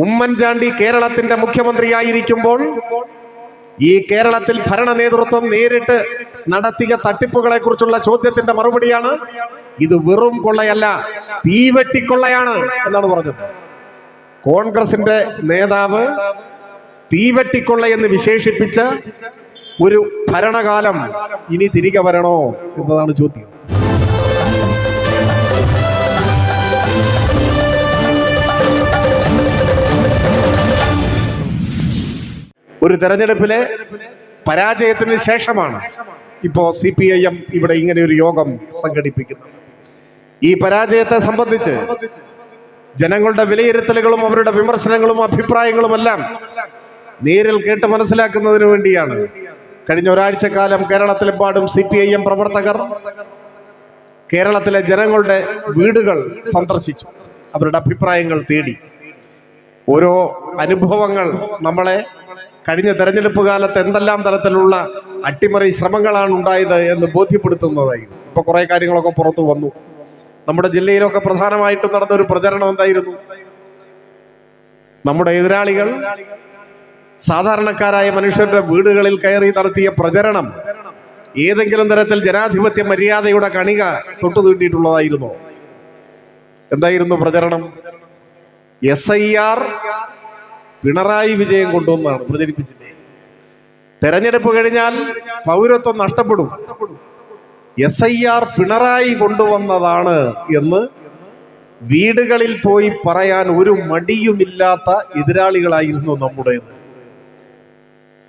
ഉമ്മൻചാണ്ടി കേരളത്തിന്റെ മുഖ്യമന്ത്രിയായിരിക്കുമ്പോൾ ഈ കേരളത്തിൽ ഭരണ നേതൃത്വം നേരിട്ട് നടത്തിയ തട്ടിപ്പുകളെ കുറിച്ചുള്ള ചോദ്യത്തിന്റെ മറുപടിയാണ്. ഇത് വെറും കൊള്ളയല്ല തീവെട്ടിക്കൊള്ളയാണ് എന്നാണ് പറഞ്ഞത്. കോൺഗ്രസിന്റെ നേതാവ് തീവെട്ടിക്കൊള്ള എന്ന് വിശേഷിപ്പിച്ച ഒരു ഭരണകാലം ഇനി തിരികെ വരണോ എന്നതാണ് ചോദ്യം. ഒരു തെരഞ്ഞെടുപ്പിലെ പരാജയത്തിന് ശേഷമാണ് ഇപ്പോ സി പി ഐ എം ഇവിടെ ഇങ്ങനെ ഒരു യോഗം സംഘടിപ്പിക്കുന്നത്. ഈ പരാജയത്തെ സംബന്ധിച്ച് ജനങ്ങളുടെ വിലയിരുത്തലുകളും അവരുടെ വിമർശനങ്ങളും അഭിപ്രായങ്ങളുമെല്ലാം നേരിൽ കേട്ട് മനസ്സിലാക്കുന്നതിന് വേണ്ടിയാണ്. കഴിഞ്ഞ ഒരാഴ്ചക്കാലം കേരളത്തിലെമ്പാടും സി പി ഐ എം പ്രവർത്തകർ കേരളത്തിലെ ജനങ്ങളുടെ വീടുകൾ സന്ദർശിച്ചു. അവരുടെ അഭിപ്രായങ്ങൾ തേടി. ഓരോ അനുഭവങ്ങൾ നമ്മളെ കഴിഞ്ഞ തെരഞ്ഞെടുപ്പ് കാലത്ത് എന്തെല്ലാം തരത്തിലുള്ള അട്ടിമറി ശ്രമങ്ങളാണ് ഉണ്ടായത് എന്ന് ബോധ്യപ്പെടുത്തുന്നതായിരുന്നു ഇപ്പോൾ കുറേ കാര്യങ്ങളൊക്കെ പുറത്തു വന്നു. നമ്മുടെ ജില്ലയിലൊക്കെ പ്രധാനമായിട്ടും നടന്ന ഒരു പ്രചരണം എന്തായിരുന്നു? നമ്മുടെ എതിരാളികൾ സാധാരണക്കാരായ മനുഷ്യരുടെ വീടുകളിൽ കയറി നടത്തിയ പ്രചരണം ഏതെങ്കിലും തരത്തിൽ ജനാധിപത്യ മര്യാദയുടെ കണിക തൊട്ടു തീണ്ടിയിട്ടുള്ളതായിരുന്നോ എന്തായിരുന്നു പ്രചരണം? എസ് ഐ ആർ പിണറായി വിജയം കൊണ്ടുവന്നാണ് പ്രചരിപ്പിച്ചില്ലേ തെരഞ്ഞെടുപ്പ് കഴിഞ്ഞാൽ പൗരത്വം നഷ്ടപ്പെടും. എസ് ഐ ആർ പിണറായി കൊണ്ടുവന്നതാണ് എന്ന് വീടുകളിൽ പോയി പറയാൻ ഒരു മടിയുമില്ലാത്ത എതിരാളികളായിരുന്നു നമ്മുടേത്.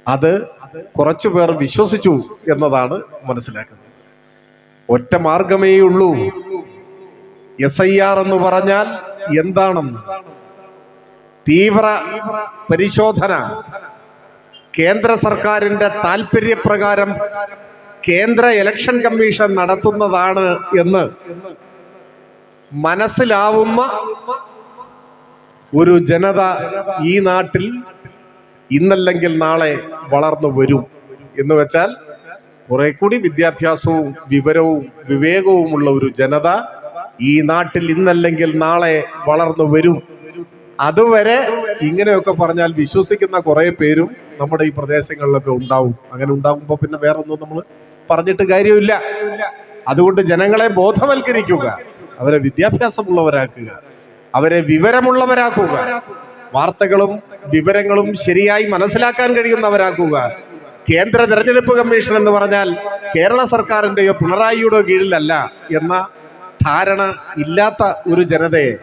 അത് കുറച്ചു പേർ വിശ്വസിച്ചു എന്നതാണ് മനസ്സിലാക്കുന്നത്. ഒറ്റ മാർഗമേ ഉള്ളൂ. എസ് ഐ ആർ എന്ന് പറഞ്ഞാൽ എന്താണെന്ന്? തീവ്ര പരിശോധന. കേന്ദ്ര സർക്കാരിന്റെ താല്പര്യപ്രകാരം കേന്ദ്ര ഇലക്ഷൻ കമ്മീഷൻ നടത്തുന്നതാണ് എന്ന് മനസ്സിലാവുന്ന ഒരു ജനത ഈ നാട്ടിൽ ഇന്നല്ലെങ്കിൽ നാളെ വളർന്നു വരും എന്ന് വെച്ചാൽ കുറെ കൂടി വിദ്യാഭ്യാസവും വിവരവും വിവേകവുമുള്ള ഒരു ജനത ഈ നാട്ടിൽ ഇന്നല്ലെങ്കിൽ നാളെ വളർന്നു വരും അതുവരെ ഇങ്ങനെയൊക്കെ പറഞ്ഞാൽ വിശ്വസിക്കുന്ന കുറെ പേരും നമ്മുടെ ഈ പ്രദേശങ്ങളിലൊക്കെ ഉണ്ടാവും. അങ്ങനെ ഉണ്ടാകുമ്പോൾ പിന്നെ വേറൊന്നും നമ്മൾ പറഞ്ഞിട്ട് കാര്യമില്ല. അതുകൊണ്ട് ജനങ്ങളെ ബോധവൽക്കരിക്കുക അവരെ വിദ്യാഭ്യാസമുള്ളവരാക്കുക അവരെ വിവരമുള്ളവരാക്കുക വാർത്തകളും വിവരങ്ങളും ശരിയായി മനസ്സിലാക്കാൻ കഴിയുന്നവരാക്കുക. കേന്ദ്ര തെരഞ്ഞെടുപ്പ് കമ്മീഷൻ എന്ന് പറഞ്ഞാൽ കേരള സർക്കാരിന്റെയോ പിണറായിയുടെയോ കീഴിലല്ല എന്ന ധാരണ ഇല്ലാത്ത ഒരു ജനതയെ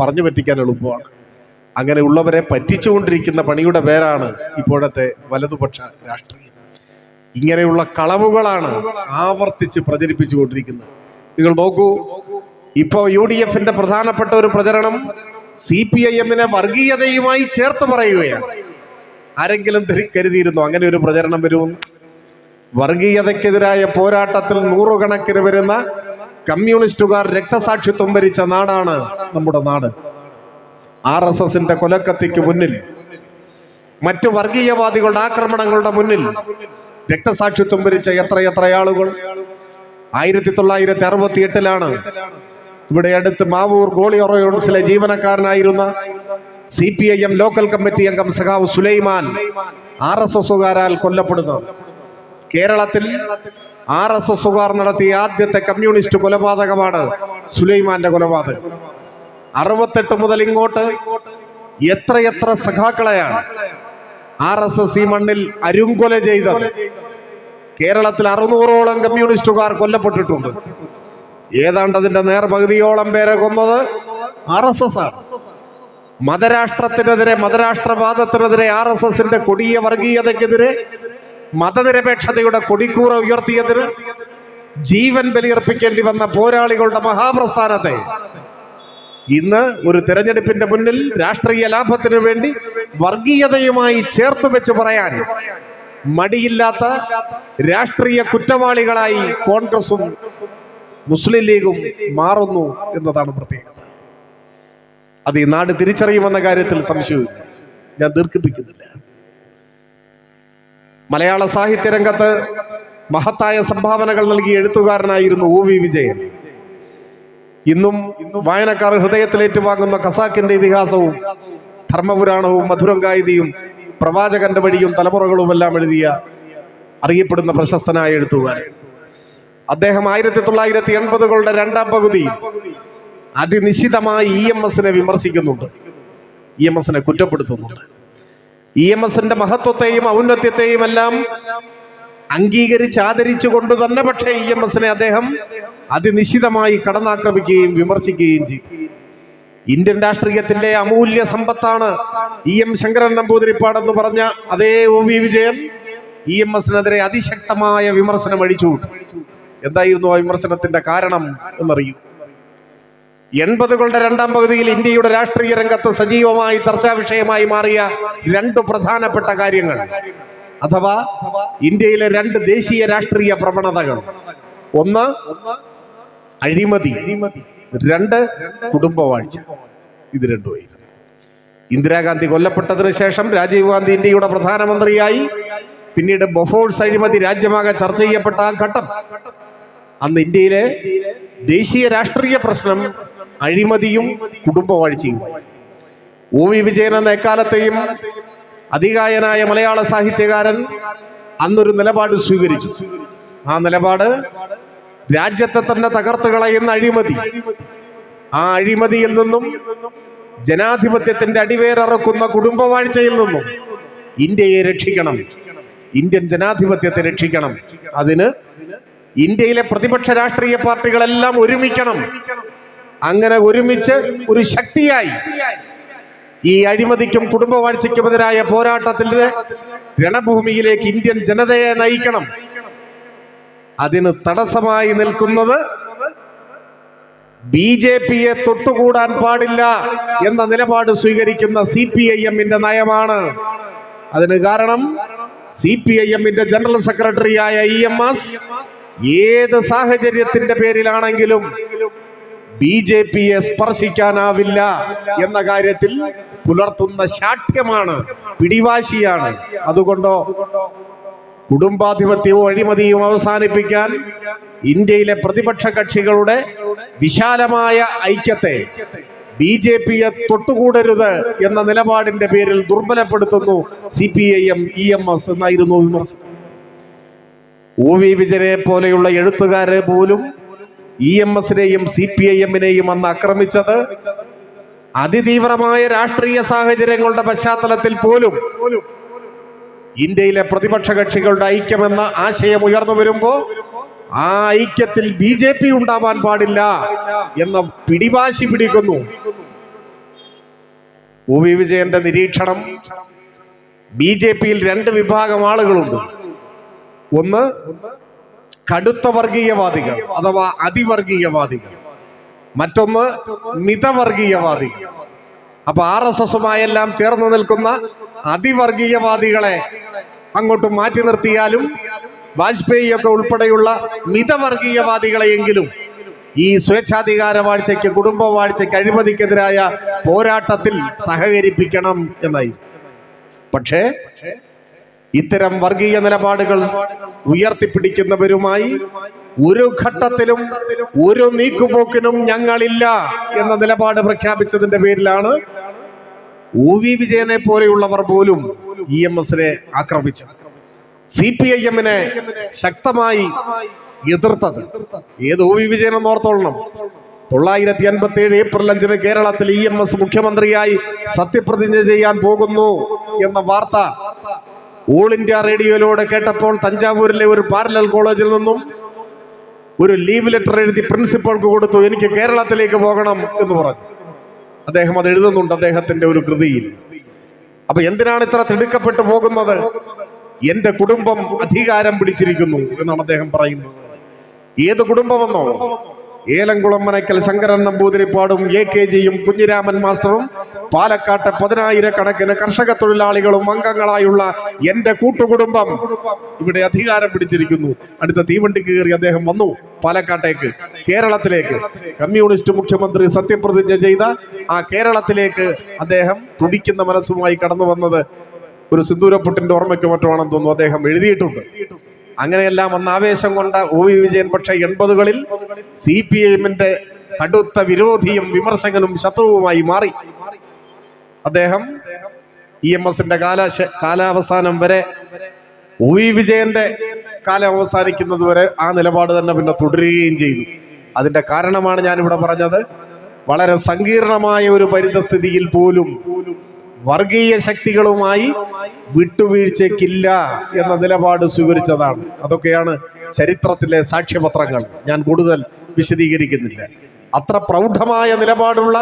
പറഞ്ഞു പറ്റിക്കാൻ എളുപ്പമാണ്. അങ്ങനെയുള്ളവരെ പറ്റിച്ചുകൊണ്ടിരിക്കുന്ന പണിയുടെ പേരാണ് ഇപ്പോഴത്തെ വലതുപക്ഷ രാഷ്ട്രീയം. ഇങ്ങനെയുള്ള കളവുകളാണ് ആവർത്തിച്ച് പ്രചരിപ്പിച്ചുകൊണ്ടിരിക്കുന്നത്. നിങ്ങൾ നോക്കൂ ഇപ്പോ യു ഡി എഫിന്റെ പ്രധാനപ്പെട്ട ഒരു പ്രചരണം സി പി ഐ എമ്മിനെ വർഗീയതയുമായി ചേർത്ത് പറയുകയാണ്. ആരെങ്കിലും കരുതിയിരുന്നു? അങ്ങനെ ഒരു പ്രചരണം വരുമെന്ന് വർഗീയതയ്ക്കെതിരായ പോരാട്ടത്തിൽ നൂറുകണക്കിന് വരുന്ന കമ്മ്യൂണിസ്റ്റുകാർ രക്തസാക്ഷിത്വം ഭരിച്ച നാടാണ് നമ്മുടെ നാട്. ആർ എസ് എസിന്റെ കൊലക്കത്തിക്ക് മുന്നിൽ മറ്റു വർഗീയവാദികളുടെ ആക്രമണങ്ങളുടെ മുന്നിൽ രക്തസാക്ഷിത്വം വരിച്ച എത്രയെത്ര ആളുകൾ? ആയിരത്തി തൊള്ളായിരത്തി അറുപത്തി എട്ടിലാണ് ഇവിടെ അടുത്ത് മാവൂർ ഗോളിയൊറയോൺസിലെ ജീവനക്കാരനായിരുന്ന C P I M local committee അംഗം സഖാവ് സുലൈമാൻ ആർ എസ് എസുകാരാൽ കൊല്ലപ്പെടുന്നത്. കേരളത്തിൽ ആർ എസ് എസുകാർ നടത്തിയ ആദ്യത്തെ കമ്മ്യൂണിസ്റ്റ് കൊലപാതകമാണ് സുലൈമാന്റെ കൊലപാതകം. അറുപത്തെട്ട് മുതൽ ഇങ്ങോട്ട് എത്രയെത്ര സഖാക്കളെയാണ് ആർ എസ് എസ് ഈ മണ്ണിൽ അരുങ്കൊല ചെയ്തത്. കേരളത്തിൽ അറുന്നൂറോളം കമ്മ്യൂണിസ്റ്റുകാർ കൊല്ലപ്പെട്ടിട്ടുണ്ട്. ഏതാണ്ട് അതിന്റെ നേർപകുതിയോളം പേരെ കൊന്നത് ആർ എസ് എസ് ആണ്. മതരാഷ്ട്രത്തിനെതിരെ മതരാഷ്ട്രവാദത്തിനെതിരെ ആർ എസ് എസിന്റെ കൊടിയ വർഗീയതയ്ക്കെതിരെ മതനിരപേക്ഷതയുടെ കൊടിക്കൂറ ഉയർത്തിയതിന് ജീവൻ ബലിയർപ്പിക്കേണ്ടി വന്ന പോരാളികളുടെ മഹാപ്രസ്ഥാനത്തെ ഇന്ന് ഒരു തെരഞ്ഞെടുപ്പിന്റെ മുന്നിൽ രാഷ്ട്രീയ ലാഭത്തിനു വേണ്ടി വർഗീയതയുമായി ചേർത്ത് വെച്ച് പറയാൻ മടിയില്ലാത്ത രാഷ്ട്രീയ കുറ്റവാളികളായി കോൺഗ്രസും മുസ്ലിം ലീഗും മാറുന്നു എന്നതാണ് പ്രത്യേകത. അത് ഈ നാട് തിരിച്ചറിയുമെന്ന കാര്യത്തിൽ സംശയമില്ല. ഞാൻ ദീർഘിപ്പിക്കുന്നില്ല. മലയാള സാഹിത്യ രംഗത്ത് മഹത്തായ സംഭാവനകൾ നൽകിയ എഴുത്തുകാരനായിരുന്നു ഒ വി വിജയൻ. ഇന്നും വായനക്കാർ ഹൃദയത്തിലേറ്റുവാങ്ങുന്ന കസാക്കിന്റെ ഇതിഹാസവും ധർമ്മപുരാണവും മധുരം മധുരങ്കായുധിയും പ്രവാചകന്റെ വഴിയും തലമുറകളുമെല്ലാം എഴുതിയ അറിയപ്പെടുന്ന പ്രശസ്തനായ എഴുത്തുകാരൻ. അദ്ദേഹം ആയിരത്തി തൊള്ളായിരത്തി എൺപതുകളുടെ രണ്ടാം പകുതി അതിനിശ്ചിതമായി ഇ എം എസിനെ വിമർശിക്കുന്നുണ്ട്. ഇ എം എസിനെ കുറ്റപ്പെടുത്തുന്നുണ്ട്. ഇ എം എസിന്റെ മഹത്വത്തെയും ഔന്നത്യത്തെയും എല്ലാം അംഗീകരിച്ച് ആദരിച്ചുകൊണ്ട് തന്നെ പക്ഷേ ഇ എം എസിനെ അദ്ദേഹം അതിനിശ്ചിതമായി കടന്നാക്രമിക്കുകയും വിമർശിക്കുകയും ചെയ്തു. ഇന്ത്യൻ രാഷ്ട്രീയത്തിന്റെ അമൂല്യ സമ്പത്താണ് ഇ എം ശങ്കരൻ നമ്പൂതിരിപ്പാടെന്ന് പറഞ്ഞ അതേ O V Vijayan E M എസിനെതിരെ അതിശക്തമായ വിമർശനം അഴിച്ചുവിട്ടു എന്തായിരുന്നു ആ വിമർശനത്തിന്റെ കാരണം എന്നറിയൂ. എൺപതുകളുടെ രണ്ടാം പകുതിയിൽ ഇന്ത്യയുടെ രാഷ്ട്രീയ രംഗത്ത് സജീവമായി ചർച്ചാ വിഷയമായി മാറിയ രണ്ട് പ്രധാനപ്പെട്ട കാര്യങ്ങൾ. അഥവാ ഇന്ത്യയിലെ രണ്ട് ദേശീയ രാഷ്ട്രീയ പ്രവണതകൾ. ഒന്ന് അഴിമതി രണ്ട് കുടുംബവാഴ്ച. ഇത് രണ്ടുമായിരുന്നു. ഇന്ദിരാഗാന്ധി കൊല്ലപ്പെട്ടതിന് ശേഷം രാജീവ് ഗാന്ധി ഇന്ത്യയുടെ പ്രധാനമന്ത്രിയായി. പിന്നീട് ബൊഫോഴ്സ് അഴിമതി രാജ്യമാകെ ചർച്ച ചെയ്യപ്പെട്ട ആ ഘട്ടം. അന്ന് ഇന്ത്യയിലെ ദേശീയ രാഷ്ട്രീയ പ്രശ്നം അഴിമതിയും കുടുംബവാഴ്ചയും. ഒ വി വിജയൻ എന്ന എക്കാലത്തെയും അധികായനായ മലയാള സാഹിത്യകാരൻ അന്നൊരു നിലപാട് സ്വീകരിച്ചു. ആ നിലപാട് രാജ്യത്തെ തന്നെ തകർത്ത് കളയുന്ന അഴിമതി. ആ അഴിമതിയിൽ നിന്നും ജനാധിപത്യത്തിന്റെ അടിവേരറക്കുന്ന കുടുംബവാഴ്ചയിൽ നിന്നും ഇന്ത്യയെ രക്ഷിക്കണം. ഇന്ത്യൻ ജനാധിപത്യത്തെ രക്ഷിക്കണം. അതിന് ഇന്ത്യയിലെ പ്രതിപക്ഷ രാഷ്ട്രീയ പാർട്ടികളെല്ലാം ഒരുമിക്കണം. അങ്ങനെ ഒരുമിച്ച് ഒരു ശക്തിയായി ഈ അഴിമതിക്കും കുടുംബവാഴ്ചയ്ക്കുമെതിരായ പോരാട്ടത്തിന്റെ രണഭൂമിയിലേക്ക് ഇന്ത്യൻ ജനതയെ നയിക്കണം. അതിന് തടസ്സമായി നിൽക്കുന്നത് ബി ജെ പിയെ തൊട്ടുകൂടാൻ പാടില്ല എന്ന നിലപാട് സ്വീകരിക്കുന്ന സി പി ഐ എമ്മിന്റെ നയമാണ്. അതിന് കാരണം സി പി ഐ എമ്മിന്റെ ജനറൽ സെക്രട്ടറിയായ ഇ എം എസ് ഏത് സാഹചര്യത്തിന്റെ പേരിലാണെങ്കിലും ബി ജെ പിയെ സ്പർശിക്കാനാവില്ല എന്ന കാര്യത്തിൽ പുലർത്തുന്ന ശാഠ്യമാണ് പിടിവാശിയാണ്. അതുകൊണ്ടോ കുടുംബാധിപത്യവും അഴിമതിയും അവസാനിപ്പിക്കാൻ ഇന്ത്യയിലെ പ്രതിപക്ഷ കക്ഷികളുടെ വിശാലമായ ഐക്യത്തെ ബി ജെ പിയെ തൊട്ടുകൂടരുത് എന്ന നിലപാടിന്റെ പേരിൽ ദുർബലപ്പെടുത്തുന്നു C P I M E M S എന്നായിരുന്നു വിമർശനം. ഒ വി വിജയനെ പോലെയുള്ള എഴുത്തുകാരെ പോലും ഇ എം എസിനെയും സി പി ഐ എമ്മിനെയും അന്ന് ആക്രമിച്ചത് അതിതീവ്രമായ രാഷ്ട്രീയ സാഹചര്യങ്ങളുടെ പശ്ചാത്തലത്തിൽ പോലും ഇന്ത്യയിലെ പ്രതിപക്ഷ കക്ഷികളുടെ ഐക്യമെന്ന ആശയം ഉയർന്നു വരുമ്പോ ആ ഐക്യത്തിൽ ബി ജെ പി ഉണ്ടാവാൻ പാടില്ല എന്ന പിടിവാശി പിടിക്കുന്നു. ഒ വി വിജയന്റെ നിരീക്ഷണം ബി ജെ പിയിൽ രണ്ട് വിഭാഗം ആളുകളുണ്ട്. ഒന്ന് കടുത്ത വർഗീയവാദികൾ അഥവാ അതിവർഗീയവാദികൾ. മറ്റൊന്ന് മിതവർഗീയവാദികൾ. അപ്പൊ ആർ എസ് എസുമായെല്ലാം ചേർന്ന് നിൽക്കുന്ന അതിവർഗീയവാദികളെ അങ്ങോട്ട് മാറ്റി നിർത്തിയാലും വാജ്പേയി ഒക്കെ ഉൾപ്പെടെയുള്ള മിതവർഗീയവാദികളെയെങ്കിലും ഈ സ്വേച്ഛാധികാര വാഴ്ചയ്ക്ക് കുടുംബ വാഴ്ചയ്ക്ക് അഴിമതിക്കെതിരായ പോരാട്ടത്തിൽ സഹകരിപ്പിക്കണം എന്നായി. പക്ഷേ ഇത്തരം വർഗീയ നിലപാടുകൾ ഉയർത്തിപ്പിടിക്കുന്നവരുമായി ഒരു ഘട്ടത്തിലും ഒരു നീക്കുപോക്കിനും ഞങ്ങളില്ല എന്ന നിലപാട് പ്രഖ്യാപിച്ചതിന്റെ പേരിലാണ് ഒ വി വിജയനെ പോലെയുള്ളവർ പോലും ഇ എം എസിനെ ആക്രമിച്ചു. സി പി ഐ എമ്മിനെ ശക്തമായി എതിർത്തത്. ഏത് ഒ വി വിജയൻ എന്ന് ഓർത്തോളണം. തൊള്ളായിരത്തി അൻപത്തി ഏഴ് ഏപ്രിൽ അഞ്ചിന് കേരളത്തിൽ ഇ എം എസ് മുഖ്യമന്ത്രിയായി സത്യപ്രതിജ്ഞ ചെയ്യാൻ പോകുന്നു എന്ന വാർത്ത ഓൾ ഇന്ത്യ റേഡിയോയിലൂടെ കേട്ടപ്പോൾ തഞ്ചാവൂരിലെ ഒരു പാരലൽ കോളേജിൽ നിന്നും ഒരു ലീവ് ലെറ്റർ എഴുതി പ്രിൻസിപ്പൾക്ക് കൊടുത്തു. എനിക്ക് കേരളത്തിലേക്ക് പോകണം എന്ന് പറഞ്ഞു. അദ്ദേഹം അത് എഴുതുന്നുണ്ട് അദ്ദേഹത്തിന്റെ ഒരു കൃതിയിൽ. അപ്പൊ എന്തിനാണ് ഇത്ര തിടുക്കപ്പെട്ടു പോകുന്നത്? എന്റെ കുടുംബം അധികാരം പിടിച്ചിരിക്കുന്നു എന്നാണ് അദ്ദേഹം പറയുന്നത്. ഏത് കുടുംബമെന്നോ? ഏലംകുളം മനക്കൽ ശങ്കരൻ നമ്പൂതിരിപ്പാടും എ കെ ജിയും കുഞ്ഞിരാമൻ മാസ്റ്ററും. പാലക്കാട്ടെ പതിനായിരക്കണക്കിന് കർഷക തൊഴിലാളികളും അംഗങ്ങളായുള്ള എന്റെ കൂട്ടുകുടുംബം ഇവിടെ അധികാരം പിടിച്ചിരിക്കുന്നു. അടുത്ത തീവണ്ടിക്ക് കയറി അദ്ദേഹം വന്നു പാലക്കാട്ടേക്ക് കേരളത്തിലേക്ക്. കമ്മ്യൂണിസ്റ്റ് മുഖ്യമന്ത്രി സത്യപ്രതിജ്ഞ ചെയ്ത ആ കേരളത്തിലേക്ക് അദ്ദേഹം തുടിക്കുന്ന മനസ്സുമായി കടന്നു വന്നത് ഒരു സിന്ദൂരപ്പുട്ടിന്റെ ഓർമ്മയ്ക്ക് മറ്റോ ആണെന്ന് തോന്നുന്നു. അദ്ദേഹം എഴുതിയിട്ടുണ്ട്. അങ്ങനെയെല്ലാം വന്ന ആവേശം കൊണ്ട ഒ വിജയൻ പക്ഷേ എൺപതുകളിൽ സി പി എമ്മിന്റെ കടുത്ത വിരോധിയും വിമർശകനും ശത്രുവുമായി മാറി. അദ്ദേഹം ഇ എം എസിന്റെ കാലാശ കാലാവസാനം വരെ ഒ വി വിജയന്റെ കാലം അവസാനിക്കുന്നത് വരെ ആ നിലപാട് തന്നെ പിന്നെ തുടരുകയും ചെയ്തു. അതിന്റെ കാരണമാണ് ഞാൻ ഇവിടെ പറഞ്ഞത്. വളരെ സങ്കീർണമായ ഒരു പരിതസ്ഥിതിയിൽ പോലും വർഗീയ ശക്തികളുമായി വിട്ടുവീഴ്ചയ്ക്കില്ല എന്ന നിലപാട് സ്വീകരിച്ചതാണ്. അതൊക്കെയാണ് ചരിത്രത്തിലെ സാക്ഷ്യപത്രങ്ങൾ. ഞാൻ കൂടുതൽ വിശദീകരിക്കുന്നില്ല. അത്ര പ്രൗഢമായ നിലപാടുള്ള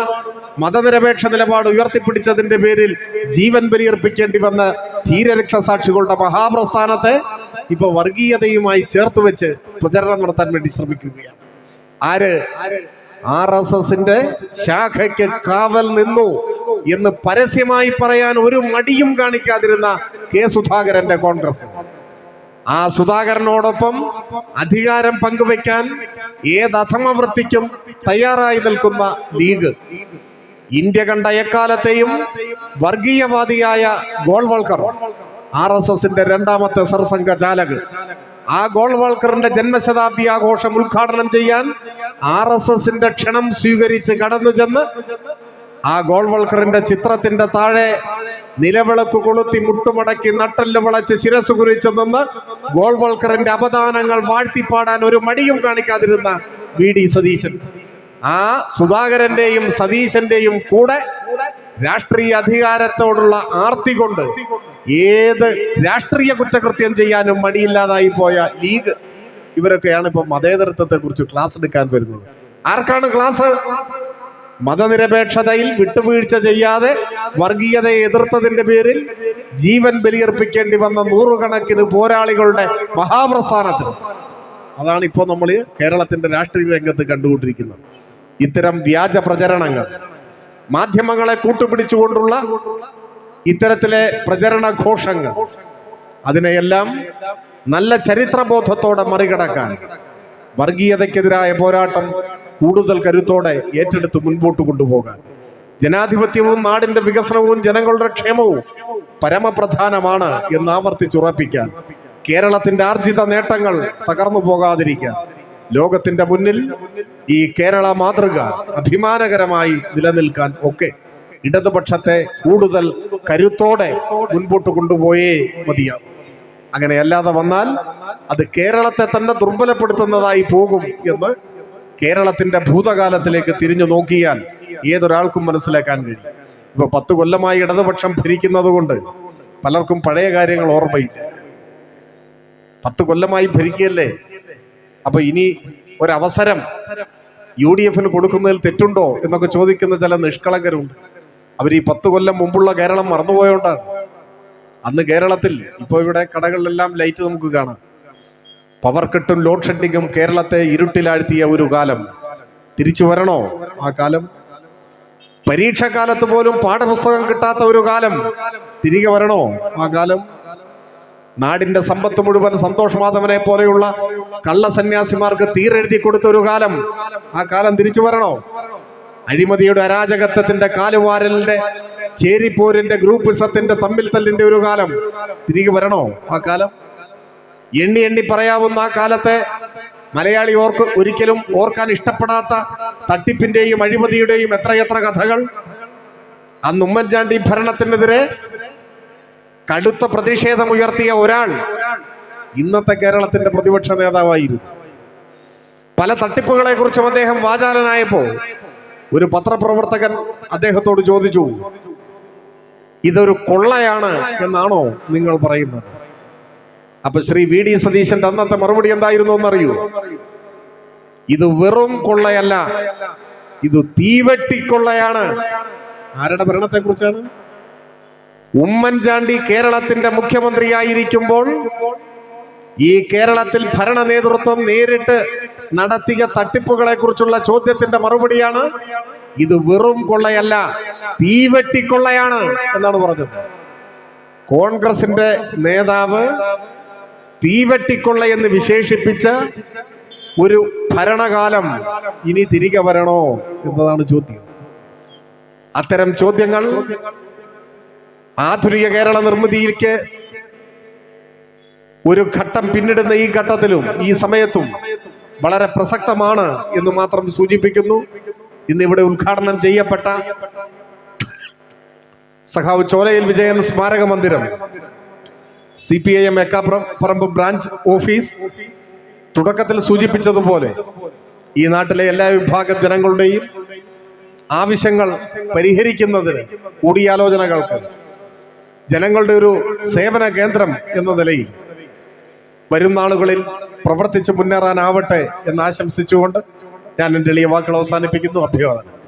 മതനിരപേക്ഷ നിലപാട് ഉയർത്തിപ്പിടിച്ചതിന്റെ പേരിൽ ജീവൻ ബലിയർപ്പിക്കേണ്ടി വന്ന ധീരരക്തസാക്ഷികളുടെ മഹാപ്രസ്ഥാനത്തെ ഇപ്പൊ വർഗീയതയുമായി ചേർത്ത് വെച്ച് പ്രചരണം നടത്താൻ വേണ്ടി ശ്രമിക്കുകയാണ്. ആര്? ആർ എസ് എസിന്റെ ശാഖയ്ക്ക് കാവൽ നിന്നു എന്ന് പരസ്യമായി പറയാൻ ഒരു മടിയും കാണിക്കാതിരുന്ന കെ സുധാകരന്റെ കോൺഗ്രസ്. ആ സുധാകരനോടൊപ്പം അധികാരം പങ്കുവെക്കാൻ ഏത് അധമവൃത്തിക്കും തയ്യാറായി നിൽക്കുന്ന ലീഗ്. ഇന്ത്യ കണ്ട എക്കാലത്തെയും വർഗീയവാദിയായ ഗോൾവൾക്കർ ആർ എസ് എസിന്റെ രണ്ടാമത്തെ സർസംഘ ചാലക് ആ ഗോൾവൾക്കറിന്റെ ജന്മശതാബ്ദി ആഘോഷം ഉദ്ഘാടനം ചെയ്യാൻ ആർ എസ് എസിന്റെ ക്ഷണം സ്വീകരിച്ച് കടന്നു ചെന്ന് ആ ഗോൾവൾക്കറിന്റെ ചിത്രത്തിന്റെ താഴെ നിലവിളക്ക് കൊളുത്തി മുട്ടുമടക്കി നട്ടൽ വളച്ച് ശിരസ് കുറിച്ച് നിന്ന് ഗോൾവൾക്കറിന്റെ അപദാനങ്ങൾ വാഴ്ത്തിപ്പാടാൻ ഒരു മടിയും കാണിക്കാതിരുന്ന വി ഡി സതീശൻ. ആ സുധാകരന്റെയും സതീശന്റെയും കൂടെ രാഷ്ട്രീയ അധികാരത്തോടുള്ള ആർത്തി കൊണ്ട് ഏത് രാഷ്ട്രീയ കുറ്റകൃത്യം ചെയ്യാനും മടിയില്ലാതായി പോയ ലീഗ് ഇവരൊക്കെയാണ് ഇപ്പൊ മതേതരത്വത്തെ കുറിച്ച് ക്ലാസ് എടുക്കാൻ വരുന്നത്. ആർക്കാണ് ക്ലാസ്? മതനിരപേക്ഷതയിൽ വിട്ടുവീഴ്ച ചെയ്യാതെ വർഗീയതയെ എതിർത്തതിന്റെ പേരിൽ ജീവൻ ബലിയർപ്പിക്കേണ്ടി വന്ന നൂറുകണക്കിന് പോരാളികളുടെ മഹാപ്രസ്ഥാനത്തിന് അതാണ് ഇപ്പോൾ നമ്മൾ കേരളത്തിന്റെ രാഷ്ട്രീയ രംഗത്ത് കണ്ടുകൊണ്ടിരിക്കുന്നത്. ഇത്തരം വ്യാജ പ്രചരണങ്ങൾ മാധ്യമങ്ങളെ കൂട്ടുപിടിച്ചുകൊണ്ടുള്ള ഇത്തരത്തിലെ പ്രചരണ ഘോഷങ്ങൾ അതിനെയെല്ലാം നല്ല ചരിത്രബോധത്തോടെ മറികടക്കാൻ വർഗീയതയ്ക്കെതിരായ പോരാട്ടം കൂടുതൽ കരുത്തോടെ ഏറ്റെടുത്ത് മുൻപോട്ട് കൊണ്ടുപോകാൻ. ജനാധിപത്യവും നാടിന്റെ വികസനവും ജനങ്ങളുടെ ക്ഷേമവും പരമപ്രധാനമാണ് എന്ന് ആവർത്തിച്ചുറപ്പിക്കാൻ. കേരളത്തിന്റെ ആർജിത നേട്ടങ്ങൾ തകർന്നു പോകാതിരിക്കാൻ. ലോകത്തിന്റെ മുന്നിൽ ഈ കേരള മാതൃക അഭിമാനകരമായി നിലനിൽക്കാൻ ഒക്കെ ഇടതുപക്ഷത്തെ കൂടുതൽ കരുത്തോടെ മുൻപോട്ട് കൊണ്ടുപോയേ മതിയാവും. അങ്ങനെ അല്ലാതെ വന്നാൽ അത് കേരളത്തെ തന്നെ ദുർബലപ്പെടുത്തുന്നതായി പോകും എന്ന് കേരളത്തിന്റെ ഭൂതകാലത്തിലേക്ക് തിരിഞ്ഞു നോക്കിയാൽ ഏതൊരാൾക്കും മനസ്സിലാക്കാൻ കഴിയും. ഇപ്പൊ പത്ത് കൊല്ലമായി ഇടതുപക്ഷം ഭരിക്കുന്നത് കൊണ്ട് പലർക്കും പഴയ കാര്യങ്ങൾ ഓർമ്മയില്ല. പത്ത് കൊല്ലമായി ഭരിക്കുകയല്ലേ? അപ്പൊ ഇനി ഒരവസരം യു ഡി എഫിന് കൊടുക്കുന്നതിൽ തെറ്റുണ്ടോ എന്നൊക്കെ ചോദിക്കുന്ന ചില നിഷ്കളങ്കരുണ്ട്. അവർ ഈ പത്ത് കൊല്ലം മുമ്പുള്ള കേരളം മറന്നുപോയോണ്ടാണ്. അന്ന് കേരളത്തിൽ ഇപ്പോൾ ഇവിടെ കടകളിലെല്ലാം ലൈറ്റ് നമുക്ക് കാണാം. പവർ കട്ടും ലോഡ് ഷെഡിങ്ങും കേരളത്തെ ഇരുട്ടിലാഴ്ത്തിയ ഒരു കാലം. തിരിച്ചു വരണോ ആ കാലം? പരീക്ഷാകാലത്ത് പോലും പാഠപുസ്തകം കിട്ടാത്ത ഒരു കാലം. തിരികെ വരണോ ആ കാലം? നാടിന്റെ സമ്പത്ത് മുഴുവൻ സന്തോഷ് മാധവനെ പോലെയുള്ള കള്ള സന്യാസിമാർക്ക് തീരെഴുതി കൊടുത്ത ഒരു കാലം. ആ കാലം തിരിച്ചു വരണോ? അഴിമതിയുടെ അരാജകത്വത്തിന്റെ കാലുവാരലിന്റെ ചേരിപ്പോരിന്റെ ഗ്രൂപ്പിസത്തിന്റെ തമ്മിൽ തല്ലിന്റെ ഒരു കാലം. തിരികെ വരണോ ആ കാലം? എണ്ണി എണ്ണി പറയാവുന്ന ആ കാലത്തെ മലയാളി ഓർക്ക് ഒരിക്കലും ഓർക്കാൻ ഇഷ്ടപ്പെടാത്ത തട്ടിപ്പിന്റെയും അഴിമതിയുടെയും എത്രയെത്ര കഥകൾ. അന്ന് ഉമ്മൻചാണ്ടി ഭരണത്തിനെതിരെ കടുത്ത പ്രതിഷേധമുയർത്തിയ ഒരാൾ ഇന്നത്തെ കേരളത്തിന്റെ പ്രതിപക്ഷ നേതാവായിരുന്നു. പല തട്ടിപ്പുകളെ കുറിച്ചും അദ്ദേഹം വാചാലനായപ്പോ ഒരു പത്രപ്രവർത്തകൻ അദ്ദേഹത്തോട് ചോദിച്ചു ഇതൊരു കൊള്ളയാണ് എന്നാണോ നിങ്ങൾ പറയുന്നത്? അപ്പൊ ശ്രീ വി ഡി സതീശന്റെ അന്നത്തെ മറുപടി എന്തായിരുന്നു എന്നറിയൂ? ഇത് വെറും കൊള്ളയല്ല. ഇത് തീവെട്ടിക്കൊള്ളയാണ്. ആരുടെ ഭരണത്തെ കുറിച്ചാണ് ഉമ്മൻചാണ്ടി കേരളത്തിന്റെ മുഖ്യമന്ത്രിയായിരിക്കുമ്പോൾ ഈ കേരളത്തിൽ ഭരണ നേതൃത്വം നേരിട്ട് നടത്തിയ തട്ടിപ്പുകളെ കുറിച്ചുള്ള ചോദ്യത്തിന്റെ മറുപടിയാണ് ഇത് വെറും കൊള്ളയല്ല തീവെട്ടിക്കൊള്ളയാണ് എന്നാണ് പറഞ്ഞത്. കോൺഗ്രസിന്റെ നേതാവ് തീവെട്ടിക്കൊള്ള എന്ന് വിശേഷിപ്പിച്ച ഒരു ഭരണകാലം ഇനി തിരികെ വരണോ എന്നതാണ് ചോദ്യം. അത്തരം ചോദ്യങ്ങൾ ആധുനിക കേരള നിർമ്മിതിയിലേക്ക് ഒരു ഘട്ടം പിന്നിടുന്ന ഈ ഘട്ടത്തിലും ഈ സമയത്തും വളരെ പ്രസക്തമാണ് എന്ന് മാത്രം സൂചിപ്പിക്കുന്നു. ഇന്ന് ഇവിടെ ഉദ്ഘാടനം ചെയ്യപ്പെട്ട സഖാവ് ചോലയിൽ വിജയൻ സ്മാരക മന്ദിരം. C P I M എക്കാപ്പറമ്പ് branch office തുടക്കത്തിൽ സൂചിപ്പിച്ചതുപോലെ ഈ നാട്ടിലെ എല്ലാ വിഭാഗ ജനങ്ങളുടെയും ആവശ്യങ്ങൾ പരിഹരിക്കുന്നതിന് കൂടിയാലോചനകൾക്ക് ജനങ്ങളുടെ ഒരു സേവന കേന്ദ്രം എന്ന നിലയിൽ വരും നാളുകളിൽ പ്രവർത്തിച്ച് മുന്നേറാനാവട്ടെ എന്ന് ആശംസിച്ചുകൊണ്ട് ഞാൻ എന്റെ എളിയ വാക്കുകൾ അവസാനിപ്പിക്കുന്നു. അഭിവാദനം.